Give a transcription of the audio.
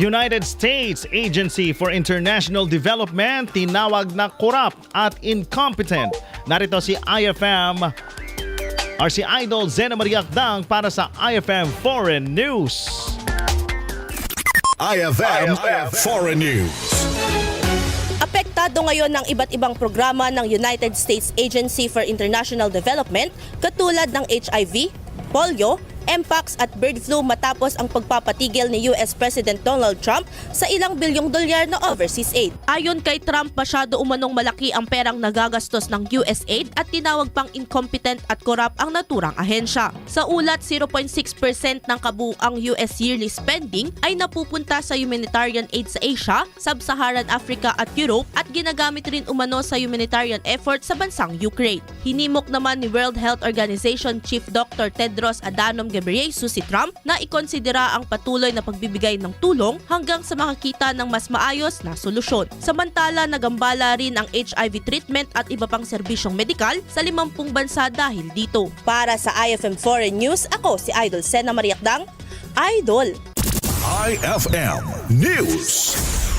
United States Agency for International Development tinawag na corrupt at incompetent. Narito si IFM or si Idol Zena Maria Akdang para sa IFM Foreign News. IFM, Foreign News. Apektado ngayon ng iba't ibang programa ng United States Agency for International Development katulad ng HIV, polio, Mpox at bird flu matapos ang pagpapatigil ni US President Donald Trump sa ilang bilyong dolyar na overseas aid. Ayon kay Trump, masyado umanong malaki ang perang nagagastos ng US aid at tinawag pang incompetent at korap ang naturang ahensya. Sa ulat, 0.6% ng kabuang US yearly spending ay napupunta sa humanitarian aid sa Asia, Sub-Saharan Africa at Europe at ginagamit rin umano sa humanitarian effort sa bansang Ukraine. Hinimok naman ni World Health Organization Chief Dr. Tedros Adhanom si Trump na ikonsidera ang patuloy na pagbibigay ng tulong hanggang sa makakita ng mas maayos na solusyon. Samantala, nagambala rin ang HIV treatment at iba pang serbisyong medikal sa 50 bansa dahil dito. Para sa IFM Foreign News, ako si Idol Sena Mariakdang, Idol! IFM News.